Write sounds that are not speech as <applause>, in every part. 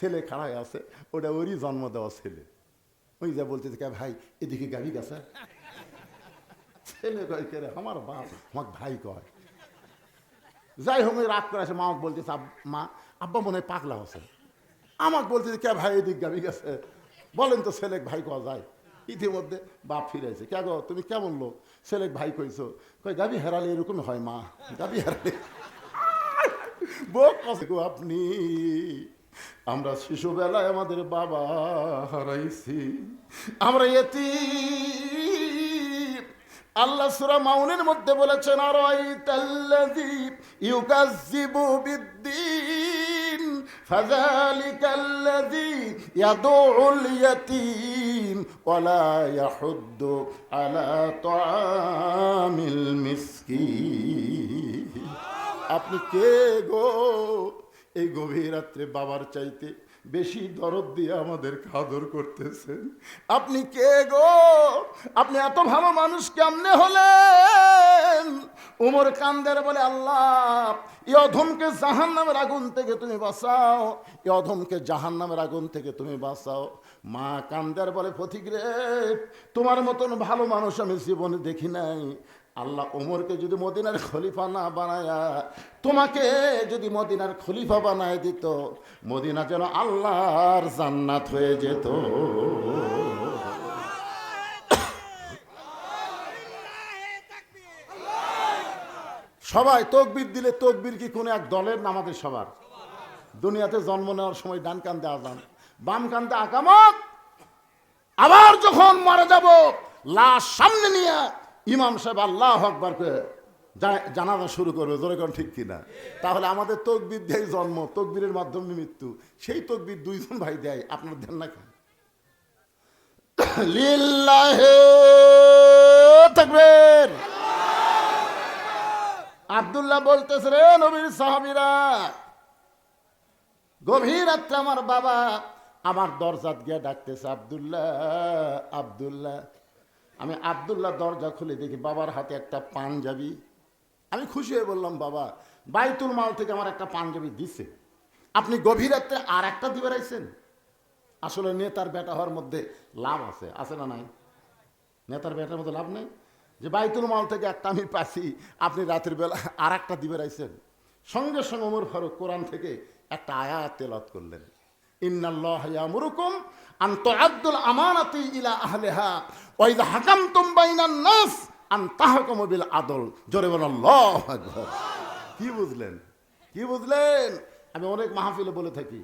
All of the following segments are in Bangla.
ছেলে খাড়ায় আছে, ওটা ওরই জন্ম দেওয়া ছেলে। ওই যা বলতেছে কে ভাই, এদিকে গাবি গেছে। ছেলে কয়, কে রে, আমার বাপ, আমাকে ভাই কয়। যাই হোক রাগ করে আসে মা আমাকে বলতেছে, আব- মা, আব্বা মনে হয় পাগলা আছে আমাকে বলতেছে কে ভাই, এদিক গাবি গেছে। বলেন তো ছেলে ভাই কয়া যায়? ইতিমধ্যে বাপ ফিরেছে কে গো তুমি কেমন লোক? ছেলে ভাই কইছো? কই গাবি হেরালে এরকম হয়, মা, গাবি হেরালে। বউ আপনি। আমরা শিশুবেলায় আমাদের বাবা হারাইছি। আমরা এতি আল্লাহ সুরা মাউনের মধ্যে বলেছেন আর তাল্লাযী ইউকাজ্জিবু বিদ্দিন, ফাযালিকাল্লাযী ইয়াদুউল ইয়াতীম ওয়ালা ইয়াহুদ্দু আলা তাআমিল মিসকিন। আপনি কে গো? এই গভীর রাত্রে বাবার চাইতে বেশি দরদ দিয়ে আমাদের খাদর করতেছেন। আপনি কে গো? আপনি এত ভালো মানুষ কেমনে হলেন? উমর কান্দের বলে, আল্লাহ, এই অধমকে জাহান নামের আগুন থেকে তুমি বাঁচাও। এই অধমকে জাহান নামের আগুন থেকে তুমি বাঁচাও। মা কান্দার বলে, ফতিক রে, তোমার মতন ভালো মানুষ আমি জীবনে দেখি নাই। আল্লাহ ওমরকে যদি মদিনার খলিফা না বানায়া, তোমাকে যদি মদিনার খলিফা বানায় দিত, মদিনা যেন আল্লাহর জান্নাত হয়ে যেত। সবাই তকবির দিলে তকবির কি কোনো এক দলের না আমাদের সবার? দুনিয়াতে জন্ম নেওয়ার সময় ডান কান্দে আজান, বাম কান্দে আকামত আবার যখন মারা যাব, লাশ সামনে নিয়ে ইমাম সাহেব আল্লাহ আকবরকে জানাজা শুরু করবে, জোরে কোন ঠিক কিনা? তাহলে আমাদের তকবির দেয় জন্ম, তকবিরের মাধ্যমে মৃত্যু। সেই তকবির দুইজন ভাই দেয়, আপনার দেন না কেন? তাকবীর। আব্দুল্লাহ বলতেছে, রে নবীর সাহাবীরা, গভীর রাত্রে আমার বাবা আমার দরজাত গিয়ে ডাকতেছে, আব্দুল্লাহ আব্দুল্লাহ। আমি আব্দুল্লাহ দরজা খুলে দেখি বাবার হাতে একটা পাঞ্জাবি। আমি খুশি হয়ে বললাম, বাবা, বাইতুল মাল থেকে আমার একটা পাঞ্জাবি দিছে। আপনি গভীর রাত্রে আর একটা দিবে রাইছেন? আসলে নেতার বেটা হওয়ার মধ্যে লাভ আছে আছে না নাই? নেতার বেটার মধ্যে লাভ নেই? যে বাইতুল মাল থেকে একটা আমি পাচ্ছি আপনি রাতের বেলা আর একটা দিবে রাইছেন। সঙ্গে সঙ্গে ওমর ফারুক কোরআন থেকে একটা আয়াত তেলাত করলেন। ইন্নাল্লাহ ইয়ামুরুকুম আন তুআদ্দুল আমানাতি ইলা আহলিহা ওয়া ইযা হাকামতুম বাইনান নাস আন তাহকুমু বিল আদল। জোরে বলেন কি বুঝলেন? কি বুঝলেন? আমি অনেক মাহফিলে বলে থাকি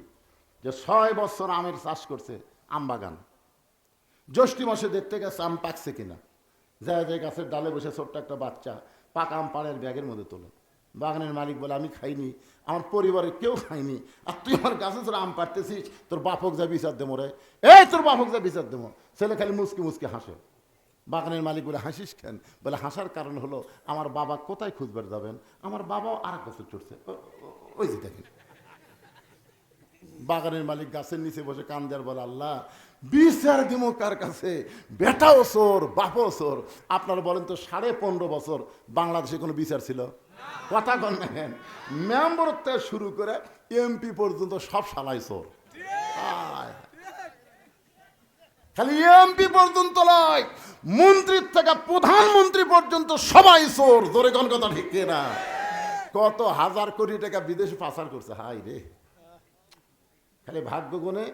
যে ছয় বছর আমের চাষ করছে আম বাগান। জ্যৈষ্ঠী মাসে দেখতে গেছে আম পাকছে কিনা? যায় যায় গাছের ডালে বসে ছোট্ট একটা বাচ্চা পাকা আম পাড়ের ব্যাগের মধ্যে তোলে। বাগানের মালিক বলে, আমি খাইনি, আমার পরিবারে কেউ খাইনি। আর তুই আমার গাছে তোর আম পারতেছিস তোর বাপক যা বিচার দেবো রে। এই, তোর বাপক যা বিচার দেবো। ছেলে খালি মুসকি মুসকি হাসে। বাগানের মালিক বলে, হাসিস কেন? বলে, হাসার কারণ হলো, আমার বাবা কোথায় খুঁজবার যাবেন? আমার বাবাও আর এক বছর চড়ছে ওই যে দেখেন। বাগানের মালিক গাছের নিচে বসে কান্দার বলে, আল্লাহ, বিচার দিব কার কাছে? বেটাও চোর, বাপও চোর। আপনারা বলেন তো সাড়ে পনেরো বছর বাংলাদেশে কোনো বিচার ছিল? কথা দেখেন মেম্বর থেকে শুরু করে এমপি পর্যন্ত সব সালাই চোর। খালি এমপি পর্যন্ত নয়, মন্ত্রীর থেকে প্রধানমন্ত্রী পর্যন্ত সবাই চোর। জোরে কোন কথা ঠিক না কত হাজার কোটি টাকা বিদেশে পাচার করছে হাই রে। খালি ভাগ্য গুণে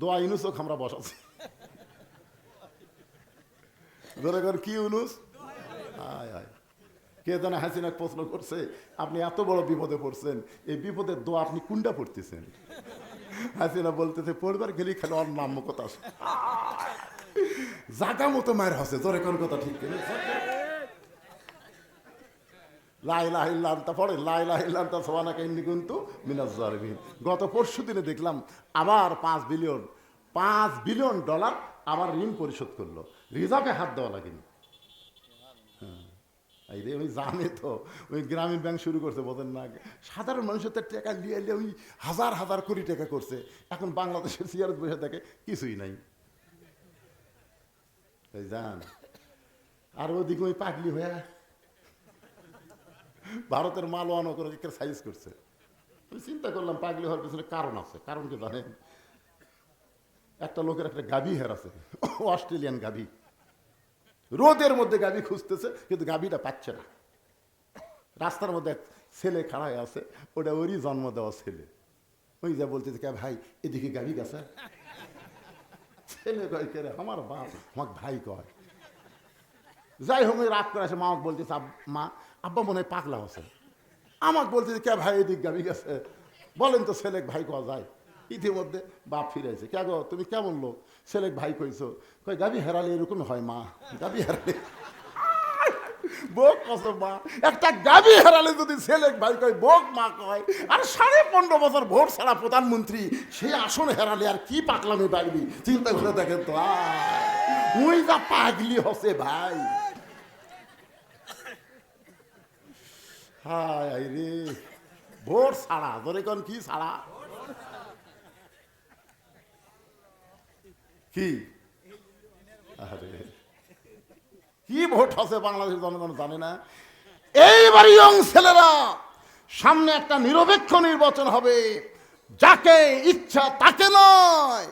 দোয়া ইনুসও আমরা বসাচ্ছি। কর কি ইউনুস? আয় আয় কে জানে হাসিনা প্রশ্ন করছে, আপনি এত বড় বিপদে পড়ছেন, এই বিপদের দোয়া আপনি কুন্ডা পড়তেছেন? হাসিনা বলতেছে পড়বার গেলেই খালি ওর নাম কথা জাগা মতো মায়ের হাসে, জোরে কোন কথা ঠিক কিনা? লাই লাহিল্লান্তা পড়ে লাই লাহিল্লান্তা সোয়ানা কাহিনী কিন্তু মিনাজারবিন গত পরশু দিনে দেখলাম, আবার পাঁচ বিলিয়ন পাঁচ বিলিয়ন ডলার আবার ঋণ পরিশোধ করল। রিজার্ভে হাত দেওয়া লাগেনি। হ্যাঁ। এই রে ওই জানে তো ওই গ্রামীণ ব্যাংক শুরু করছে, বোঝেন না সাধারণ মানুষের তো টাকা নিয়ে এলে ওই হাজার হাজার কোটি টাকা করছে। এখন বাংলাদেশের সিয়ারত বসে থাকে, কিছুই নাই। এই যান আর ওদিকে ওই পাগলি হয়ে ভারতের মাল ওয়ানো করে সাইজ করছে। আমি চিন্তা করলাম, পাগলি হওয়ার পিছনে কারণ আছে। কারণ কি জানেন? একটা লোকের একটা গাভী হেরাছে অস্ট্রেলিয়ান গাভী। রোদের মধ্যে গাভী খুঁজতেছে, কিন্তু গাভীটা পাচ্ছে না। রাস্তার মধ্যে ছেলে খাড়ায় আছে, ওটা ওরই জন্ম দেওয়া ছেলে। ওই যা বলতেছে কে ভাই, এদিকে গাভী গেছে? ছেলে কয়, কে আমার বাপ, আমাকে ভাই কয়। যাই হোক রাগ করে আসে মা বলতেছে মা আব্বা মনে হয় পাগলা আছে আমাকে বলতেছে কে ভাই, এদিক গাবি গেছে? বলেন তো ছেলে ভাই কয়া যায়। ইতিমধ্যে বাপ ফিরেছে কে গো, তুমি কেমন লোক? ছেলে ভাই কইছো। কই গাবি হেরালে এরকম হয়, মা। গাবি হেরালে। বোক কত মা। একটা গাবি হারালে যদি ছেলে ভাই কয়, বোক মা কয়, আর সাড়ে পনেরো বছর ভোট ছাড়া প্রধানমন্ত্রী সেই আসন হারালে আর কি পাকলামি পারবি চিন্তা করে দেখেন তো ওই যা পাগলি হসে ভাই। হায় রে। ভোট ছাড়া, ধরে কোন কি ছাড়া? কি? আরে, কি ভোট আছে বাংলাদেশের জনগণ জানে না? এইবার ইয়ং ছেলেরা সামনে একটা নিরপেক্ষ নির্বাচন হবে। যাকে ইচ্ছা তাকে নয়,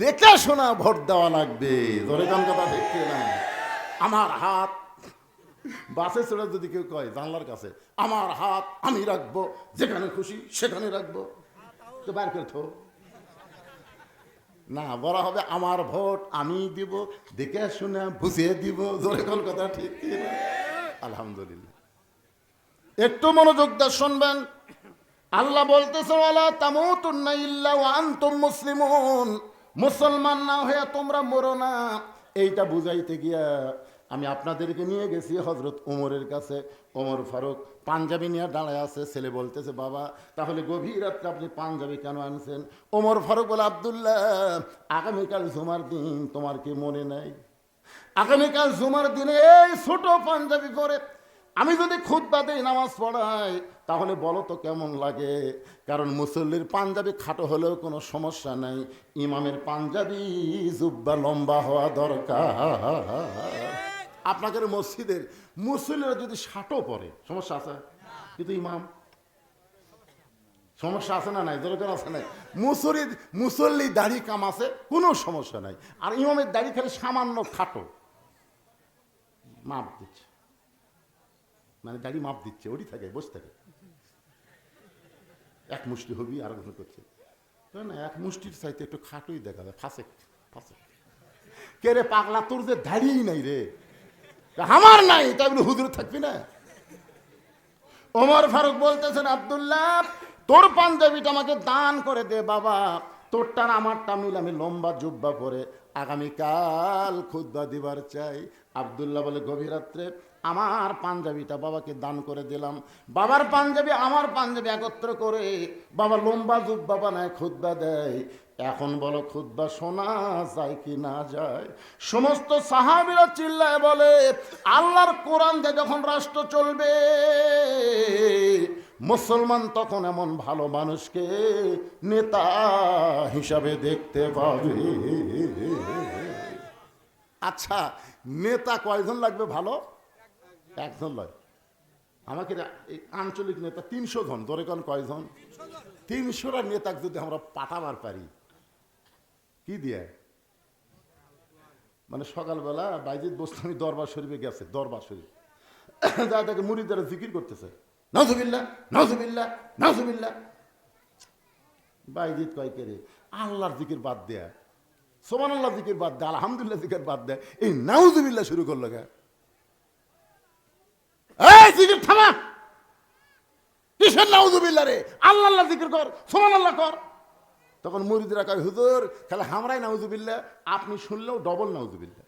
দেখে শোনা ভোট দেওয়া লাগবে। ধরে কোন কথা দেখতে না আমার হাত বাসে চড়ে যদি কেউ কয়, জানলার কাছে আমার হাত আমি রাখব, যেখানে খুশি সেখানে রাখব। তো বার করে থো। না, বলা হবে আমার ভোট আমি দিব, দেখে শুনে বুঝিয়ে দিব, জোরে কোন কথা ঠিক আলহামদুলিল্লাহ। একটু মনোযোগ দিয়ে শুনবেন। আল্লাহ বলতেছে, ওয়ালা তামুতুন্না ইল্লা ওয়া আনতুম মুসলিমুন। মুসলমান না হয়ে তোমরা মরো না। এইটা বুঝাইতে গিয়া আমি আপনাদেরকে নিয়ে গেছি হজরত ওমরের কাছে। ওমর ফারুক পাঞ্জাবি নিয়ে দাঁড়ায় আছে। ছেলে বলতেছে, বাবা, তাহলে গভীর রাত্রে আপনি পাঞ্জাবি কেন আনছেন? ওমর ফারুক বলে, আবদুল্লাহ, আগামীকাল জুমার দিন, তোমার কি মনে নাই? আগামীকাল জুমার দিনে এই ছোট পাঞ্জাবি পরে আমি যদি খুদ্া দেই, নামাজ পড়াই, তাহলে বলো তো কেমন লাগে? কারণ মুসল্লির পাঞ্জাবি খাটো হলেও কোনো সমস্যা নাই। ইমামের পাঞ্জাবি জুব্বা লম্বা হওয়া দরকার। আপনাদের মসজিদের মুসল্লিরা যদি ষাটও পড়ে সমস্যা আছে? কিন্তু ইমাম? সমস্যা আছে না নাই? দরকার আছে নাই? মুসল্লি মুসল্লি দাড়ি কাম আছে কোনো সমস্যা নাই। আর ইমামের দাড়ি খালি সামান্য খাটো। মাপ দিচ্ছে। মানে দাড়ি মাপ দিচ্ছে ওটি থাকে বসে থাকে। এক মুষ্টি হবি আর কিছু করছে না, এক মুষ্টির চাইতে একটু খাটোই দেখা যায়। ফাঁসে ফাঁসে। কে রে পাগলা তোর যে দাড়িই নাই রে। আমার নাই তাই বলে, হুজুর থাকবি না। ওমর ফারুক বলতেছেন, আবদুল্লাহ, তোর পাঞ্জাবিটা আমাকে দান করে দে বাবা। তোরটা আমারটা মিল, আমি লম্বা জুব্বা পরে আগামীকাল খুদ্া দিবার চাই। আবদুল্লাহ বলে, গভীর রাত্রে আমার পাঞ্জাবিটা বাবাকে দান করে দিলাম। বাবার পাঞ্জাবি আমার পাঞ্জাবি একত্র করে বাবা লম্বা জুব্বা বানায় খুদ্া দেয়। এখন বলো খুদ্া শোনা যায় কি না যায়? সমস্ত সাহাবিরা চিল্লায় বলে, আল্লাহর কোরআন দিয়ে যখন রাষ্ট্র চলবে, মুসলমান তখন এমন ভালো মানুষকে নেতা হিসাবে দেখতে পাবে। আচ্ছা নেতা কয়জন লাগবে ভালো? একজন লয়। আমাকে আঞ্চলিক নেতা তিনশো জন ধরে কোন কয়জন তিনশোটা নেতাকে যদি আমরা পাঠাবার পারি, কি দিয়ে? মানে সকালবেলা বাইজিৎ বোস্তানি দরবার শরীফে গেছে, দরবার শরীফ। <coughs> যা তাকে মুড়ি দ্বারা জিকির করতেছে। নজুবিল্লা নজুবিল্লা নজুবিল্লা বাইজিৎ কয়, কে রে? আল্লাহর জিকির বাদ দেয়া সোমান আল্লাহ জিকির বাদ দেয় আলহামদুলিল্লাহ জিকির বাদ দেয় এই নাউজুবিল্লা শুরু করল গা জিকির থামা। কিসের রে? আল্লাহ আল্লাহ জিকির কর সোমান আল্লাহ কর। তখন কয়, হুজুর খালি হামরাই আপনি শুনলেও ডবল নাউজুবিল্লা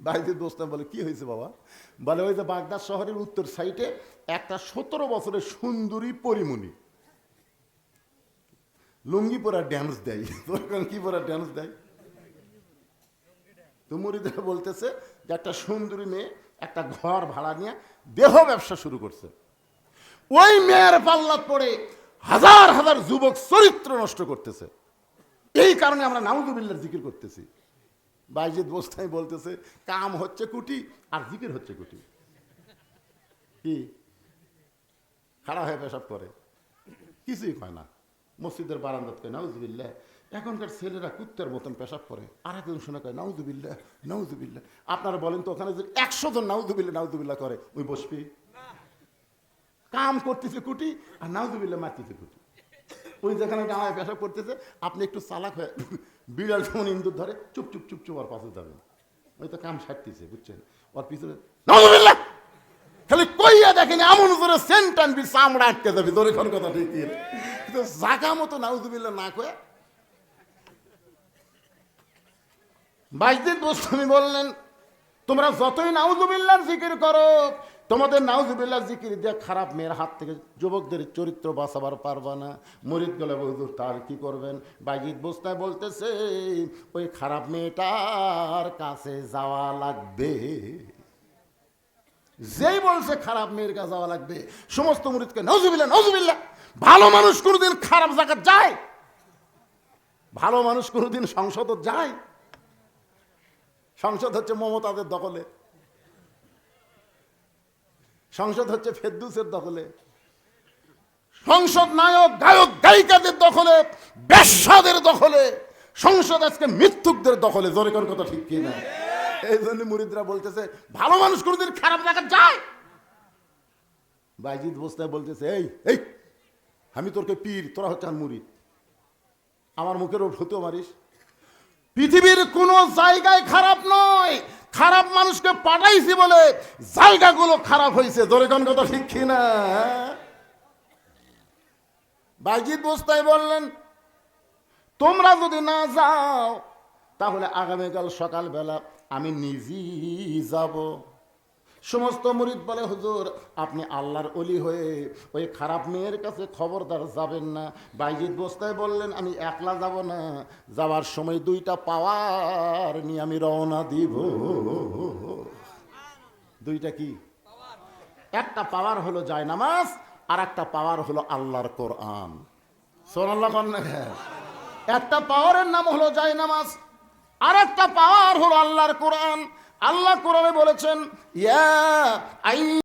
বাইদের দোস্ত বলে, কি হয়েছে বাবা? বলে, ওই যে বাগদাদ শহরের উত্তর সাইডে একটা সতেরো বছরের সুন্দরী পরিমণি। লুঙ্গি পরা ড্যান্স দেয়। <laughs> তোর কি পরা ড্যান্স দেয়? তো মুরিদরা বলতেছে যে, একটা সুন্দরী মেয়ে একটা ঘর ভাড়া নিয়ে দেহ ব্যবসা শুরু করছে। ওই মেয়ের পাল্লাত পড়ে হাজার হাজার যুবক চরিত্র নষ্ট করতেছে। এই কারণে আমরা নাউজুবিল্লার জিকির করতেছি। বাইজিদ বস্তায় বলতেছে, কাম হচ্ছে কুটি আর জিকির হচ্ছে কুটি। কি? খাড়া হয়ে পেশাব করে। কিছুই কয় না। মসজিদের বারান্দাত কয় নাউজুবিল্লাহ এখনকার ছেলেরা কুত্তের মতন পেশাব করে। আর একজন শোনা কয় নাউজুবিল্লা নাউজুবিল্লা আপনারা বলেন তো, ওখানে যদি একশো জন নাউজুবিল্লা নাউজুবিল্লা করে, ওই বসবি। কাম করতেছে কুটি, আর নাউজুবিল্লা মারতেছে কুটি। ওই যেখানে গাঁয়ে পেশাব করতেছে, আপনি একটু চালাক হয়ে বিড়াল যেমন ইন্দুর ধরে, চুপ চুপ চুপ চুপ, ওর পাশে যাবেন ওই তো কাম সারতেছে, বুঝছেন? ওর পিছনে নাউজুবিল্লা খালি কইয়া দেখেনি, এমন করে সেন্ট আনবি, চামড়া আটকে যাবি তোর এখন কথা ঠিক জাগা মতো নাউজুবিল্লা না কয়ে বাইজিদ গোস্বামী বললেন, তোমরা যতই নাউজুবিল্লার জিকির করো, তোমাদের নাউজুবিল্লার জিকির দিয়ে খারাপ মেয়ের হাত থেকে যুবকদের চরিত্র বাঁচাবার পারবা না। মরিদ গেলে হুজুর তার কি করবেন? বাইজিদ বস্তায় বলতেছে, ওই খারাপ মেয়েটার কাছে যাওয়া লাগবে। যেই বলছে খারাপ মেয়ের কাছে যাওয়া লাগবে, সমস্ত মুরিদকে নজুবিল্লা নজুবিল্লা ভালো মানুষ কোনোদিন খারাপ জায়গা যায়, ভালো মানুষ কোনোদিন সংসদ যায়। সংসদ হচ্ছে মমতাদের দখলে। সংসদ হচ্ছে ফেদ্দুসের দখলে। সংসদ নায়ক, গায়ক, গায়িকাদের দখলে, ব্যবসাদের দখলে, সংসদ আজকে মৃত্যুকদের দখলে, জোরে কোন কথা ঠিক কিনা? এই জন্য মুরিদরা বলতেছে, ভালো মানুষ কোনোদিন খারাপ জায়গা যায়? বাইজিৎ বস্তায় বলতেছে, এই এই, আমি তোরকে পীর, তোরা হচ্ছে আর মুরিদ। আমার মুখের ওর ভূত মারিস। পৃথিবীর কোনো জায়গায় খারাপ নয়। খারাপ মানুষকে পাঠাইছি বলে জায়গাগুলো খারাপ হয়েছে দরেকন কথা ঠিক কিনা? বাইজি বস্তায় বললেন, তোমরা যদি না যাও, তাহলে আগামীকাল সকালবেলা আমি নিজেই যাব। সমস্ত মুরিদ বলে, হুজুর, আপনি আল্লাহর অলি হয়ে ওই খারাপ মেয়ের কাছে খবরদার যাবেন না। বাইজিৎ বস্তায় বললেন, আমি একলা যাব না। যাওয়ার সময় দুইটা পাওয়ার নিয়ে আমি রওনা দিব। দুইটা কি? একটা পাওয়ার হলো যায় নামাজ, আর একটা পাওয়ার হলো আল্লাহর কোরআন। সোনাল্লাহ একটা পাওয়ারের নাম হলো যায় নামাজ, আর একটা পাওয়ার হলো আল্লাহর কোরআন। আল্লাহ কোরআনে বলেছেন ইয়া